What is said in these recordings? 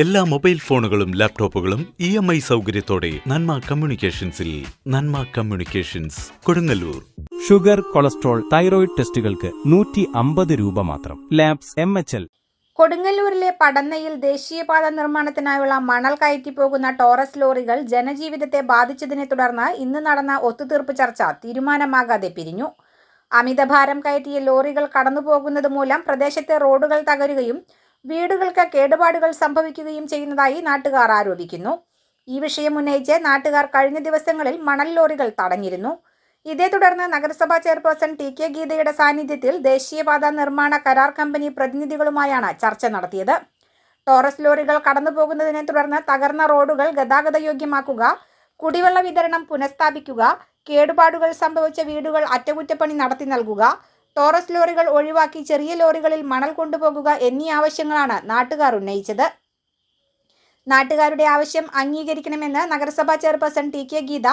എല്ലാ മൊബൈൽ ഫോണുകളും ലാപ്ടോപ്പുകളും ഇ എം ഐ സൗകര്യത്തോടെ Nanma കമ്മ്യൂണിക്കേഷൻസിൽ Nanma communications Kodungallur. Sugar cholesterol thyroid ടെസ്റ്റുകൾക്ക് നൂറ്റി അമ്പത് രൂപ മാത്രം. Labs M H L. കൊടുങ്ങല്ലൂരിലെ പടന്നയിൽ ദേശീയപാത നിർമ്മാണത്തിനായുള്ള മണൽ കയറ്റി പോകുന്ന ടോറസ് ലോറികൾ ജനജീവിതത്തെ ബാധിച്ചതിനെ തുടർന്ന് ഇന്ന് നടന്ന ഒത്തുതീർപ്പ് ചർച്ച തീരുമാനമാകാതെ പിരിഞ്ഞു. അമിതഭാരം കയറ്റിയ ലോറികൾ കടന്നുപോകുന്നത് മൂലം പ്രദേശത്തെ റോഡുകൾ തകരുകയും വീടുകൾക്ക് കേടുപാടുകൾ സംഭവിക്കുകയും ചെയ്യുന്നതായി നാട്ടുകാർ ആരോപിക്കുന്നു. ഈ വിഷയം ഉന്നയിച്ച് നാട്ടുകാർ കഴിഞ്ഞ ദിവസങ്ങളിൽ മണൽ ലോറികൾ തടഞ്ഞിരുന്നു. ഇതേ തുടർന്ന് നഗരസഭാ ചെയർപേഴ്സൺ ടി കെ ഗീതയുടെ സാന്നിധ്യത്തിൽ ദേശീയപാത നിർമ്മാണ കരാർ കമ്പനി പ്രതിനിധികളുമായാണ് ചർച്ച നടത്തിയത്. ടോറസ് ലോറികൾ കടന്നുപോകുന്നതിനെ തുടർന്ന് തകർന്ന റോഡുകൾ ഗതാഗതയോഗ്യമാക്കുക കുടിവെള്ള വിതരണം പുനഃസ്ഥാപിക്കുക കേടുപാടുകൾ സംഭവിച്ച വീടുകൾ അറ്റകുറ്റപ്പണി നടത്തി നൽകുക ടോറസ് ലോറികൾ ഒഴിവാക്കി ചെറിയ ലോറികളിൽ മണൽ കൊണ്ടുപോകുക എന്നീ ആവശ്യങ്ങളാണ് നാട്ടുകാർ ഉന്നയിച്ചത്. നാട്ടുകാരുടെ ആവശ്യം അംഗീകരിക്കണമെന്ന് നഗരസഭാ chairperson T K Geetha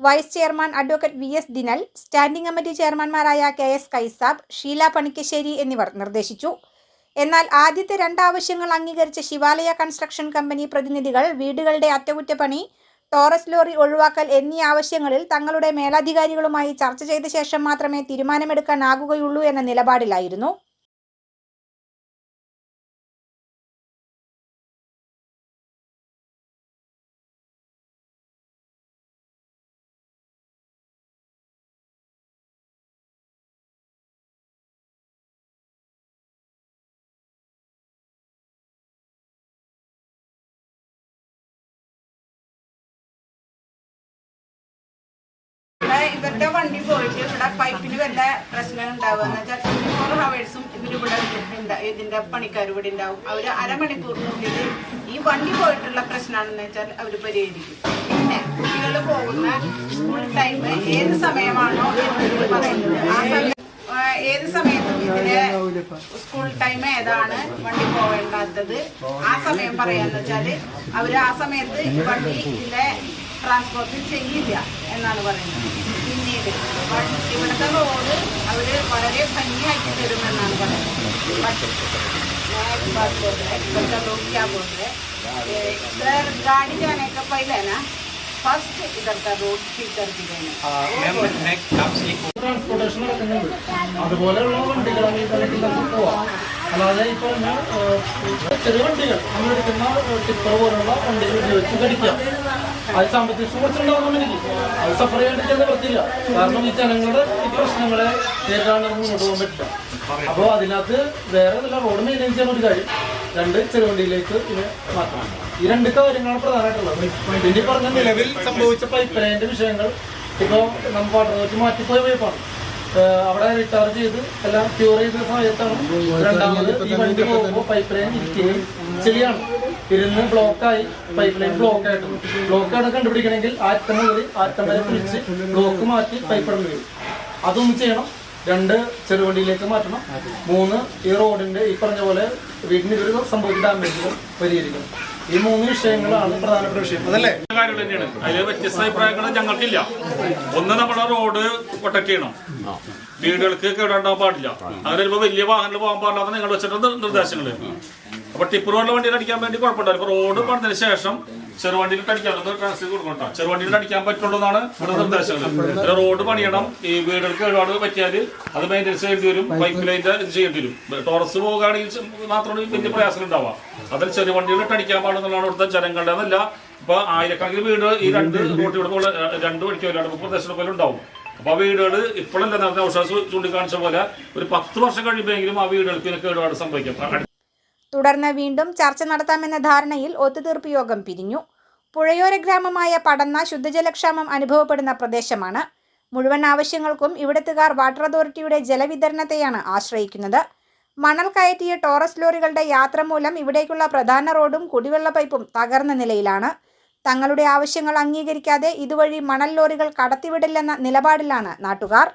vice chairman advocate V S Dinal standing committee ചെയർമാൻമാരായ K S Kaisab Sheela Panikkassery എന്നിവർ നിർദ്ദേശിച്ചു. എന്നാൽ ആദ്യത്തെ രണ്ടാവശ്യങ്ങൾ അംഗീകരിച്ച ശിവാലയ കൺസ്ട്രക്ഷൻ കമ്പനി പ്രതിനിധികൾ വീടുകളുടെ അറ്റകുറ്റപ്പണി ടോറസ് ലോറി ഒഴിവാക്കൽ എന്നീ ആവശ്യങ്ങളിൽ തങ്ങളുടെ മേലധികാരികളുമായി ചർച്ച ചെയ്ത ശേഷം മാത്രമേ തീരുമാനമെടുക്കാനാകുകയുള്ളൂ എന്ന നിലപാടിലായിരുന്നു. ഇവരുടെ വണ്ടി പോയിട്ട് ഇവിടെ പൈപ്പിന് വല്ല പ്രശ്നം ഉണ്ടാവുക? എന്ന് വെച്ചാൽ ട്വന്റി ഫോർ ഹവേഴ്സും ഉണ്ട് ഇതിന്റെ പണിക്കാർ ഇവിടെ ഉണ്ടാവും അവർ അരമണിക്കൂറിനുള്ളിൽ ഈ വണ്ടി പോയിട്ടുള്ള പ്രശ്നമാണെന്ന് വെച്ചാൽ അവർ പരിഹരിക്കും. പിന്നെ കുട്ടികൾ പോകുന്ന സ്കൂൾ ടൈം ഏത് സമയമാണോ ആ ഏത് സമയത്തും ഇതിന്റെ സ്കൂൾ ടൈം ഏതാണ് വണ്ടി പോകേണ്ടാത്തത്? ആ സമയം പറയാന്ന് വെച്ചാൽ അവർ ആ സമയത്ത് ഇതിന്റെ ട്രാൻസ്പോർട്ട് ചെയ്യില്ല എന്നാണ് പറയുന്നത്. പിന്നീട് ഇവിടുത്തെ റോഡ് അവർ വളരെ ഭംഗിയാക്കി തരുമെന്നാണ് പറയുന്നത്. ഗാഡി ജാനൊക്കെ പൈലന ഫസ്റ്റ് ഇതർക്കാ റോഡ് ട്രാൻസ്പോർട്ടേഷൻ അതുപോലെയുള്ള വണ്ടികളാണെങ്കിൽ പോവാം അല്ലാതെ ഏഹ്, ചെറിയ വണ്ടികൾ. നമ്മൾ എടുക്കുന്ന ടിപ്പർ പോലുള്ള വണ്ടികൾ ഉപയോഗിച്ച് കടിക്കാം അത് സാമ്പത്തിക കുറച്ചുണ്ടാകും എനിക്ക്. അത് സഫർ ചെയ്യാണ്ടിരിക്കാൻ പറ്റില്ല. കാരണം ഈ ജനങ്ങളുടെ ഈ പ്രശ്നങ്ങളെ നേരിടാണ്ട് നമുക്ക് മുന്നോട്ട് പറ്റില്ല. അപ്പോൾ അതിനകത്ത് വേറെ നല്ല റോഡ് മെയിന്റെയിൻ ചെയ്യുന്ന ഒരു കാര്യം. രണ്ട് ചെറുവണ്ടിയിലേക്ക് ഇത് മാറ്റണം. ഈ രണ്ട് കാര്യങ്ങളാണ് പ്രധാനമായിട്ടുള്ളത്. പിന്നെ പറഞ്ഞ നിലവിൽ സംഭവിച്ച പൈപ്പ് ലൈനിന്റെ വിഷയങ്ങൾ ഇപ്പോൾ നമ്മൾ വാട്ടർ മാറ്റിപ്പോയ പൈപ്പാണ് അവിടെ റീചാർജ് ചെയ്ത് എല്ലാം ക്യൂർ ചെയ്ത സമയത്താണ് രണ്ടാമത് ഈ വണ്ടി പോകുമ്പോൾ പൈപ്പ് ലൈൻ ഇരിക്കുകയും ചെയ്യാണ് ഇരുന്ന് ബ്ലോക്കായി പൈപ്പ് ലൈൻ ബ്ലോക്ക് ആയിട്ട്. ബ്ലോക്കാണ് കണ്ടുപിടിക്കണമെങ്കിൽ ആറ്റം മുതൽ ആറ്റം വരെ പിടിച്ച് ബ്ലോക്ക് മാറ്റി പൈപ്പ് ഇടേണ്ടി വരും. അതൊന്നും ചെയ്യണം. രണ്ട് ചെറുവണ്ടിയിലേക്ക് മാറ്റണം. മൂന്ന് ഈ റോഡിന്റെ ഈ പറഞ്ഞ പോലെ വീടിന് ഇവർ സംഭവിച്ച ഡാമേജുകൾ പരിഹരിക്കണം ഈ മൂന്ന് വിഷയങ്ങളാണ് പ്രധാനപ്പെട്ട വിഷയം. അതല്ലേ? കാര്യം തന്നെയാണ്. അതിൽ വ്യത്യസ്ത അഭിപ്രായങ്ങൾ ഞങ്ങൾക്കില്ല. ഒന്ന് നമ്മുടെ റോഡ് പ്രൊട്ടക്ട് ചെയ്യണം. വീടുകൾക്ക് കേടാണ്ടാൻ പാടില്ല. അങ്ങനെ ഇപ്പൊ വലിയ വാഹനങ്ങൾ പോകാൻ പാടില്ലാത്ത നിങ്ങൾ വെച്ചിട്ടുള്ള നിർദ്ദേശങ്ങൾ. അപ്പൊ ടിപ്പർ വണ്ടിയിൽ അടിക്കാൻ വേണ്ടി ഇപ്പൊ റോഡ് പണിതിന് ശേഷം ചെറുവണ്ടിയിൽ അടിക്കാൻ ട്രാൻസ്ഫർ കൊടുക്കണം ചെറുവണ്ടിയിൽ അടിക്കാൻ പറ്റുള്ളതാണ് ഇവിടെ നിർദ്ദേശങ്ങൾ. റോഡ് പണിയണം. ഈ വീടുകൾക്ക് ഒരുപാട് പറ്റിയാൽ അത് മെയിന്റെനൻസ് ചെയ്യേണ്ടി വരും. പൈപ്പ് ലൈന്റെ ഇത് ചെയ്യേണ്ടി വരും. ടോറസ് പോകുകയാണെങ്കിൽ മാത്രമാണ് വലിയ പ്രയാസം ഉണ്ടാവുക അതിൽ ചെറിയ അടിക്കാൻ പാടുന്നതാണ് ഇവിടുത്തെ ജനങ്ങളുടെ അതല്ല ഇപ്പൊ ആയിരക്കണക്കിന് വീട് ഈ രണ്ട് റോട്ടിലൂടെ ഇവിടെ രണ്ട് മണിക്ക് രണ്ട് പ്രദേശത്തെ പോലെ ഉണ്ടാവും. അപ്പൊ ആ വീടുകൾ ഇപ്പോഴല്ല നേരത്തെ ഔഷധ ചൂണ്ടിക്കാണിച്ച പോലെ ഒരു പത്ത് വർഷം കഴിയുമ്പോഴെങ്കിലും ആ വീടുകൾക്ക് ഇതിനൊക്കെ ഒരുപാട് സംഭവിക്കും. തുടർന്ന് വീണ്ടും ചർച്ച നടത്താമെന്ന ധാരണയിൽ ഒത്തുതീർപ്പ് യോഗം പിരിഞ്ഞു. പുഴയോര ഗ്രാമമായ പടന്ന ശുദ്ധജലക്ഷാമം അനുഭവപ്പെടുന്ന പ്രദേശമാണ്. മുഴുവൻ ആവശ്യങ്ങൾക്കും ഇവിടത്തുകാർ വാട്ടർ അതോറിറ്റിയുടെ ജലവിതരണത്തെയാണ് ആശ്രയിക്കുന്നത്. മണൽ കയറ്റിയ ടോറസ് ലോറികളുടെ യാത്ര മൂലം ഇവിടേക്കുള്ള പ്രധാന റോഡും കുടിവെള്ള പൈപ്പും തകർന്ന നിലയിലാണ്. തങ്ങളുടെ ആവശ്യങ്ങൾ അംഗീകരിക്കാതെ ഇതുവഴി മണൽ ലോറികൾ കടത്തിവിടില്ലെന്ന നിലപാടിലാണ് നാട്ടുകാർ.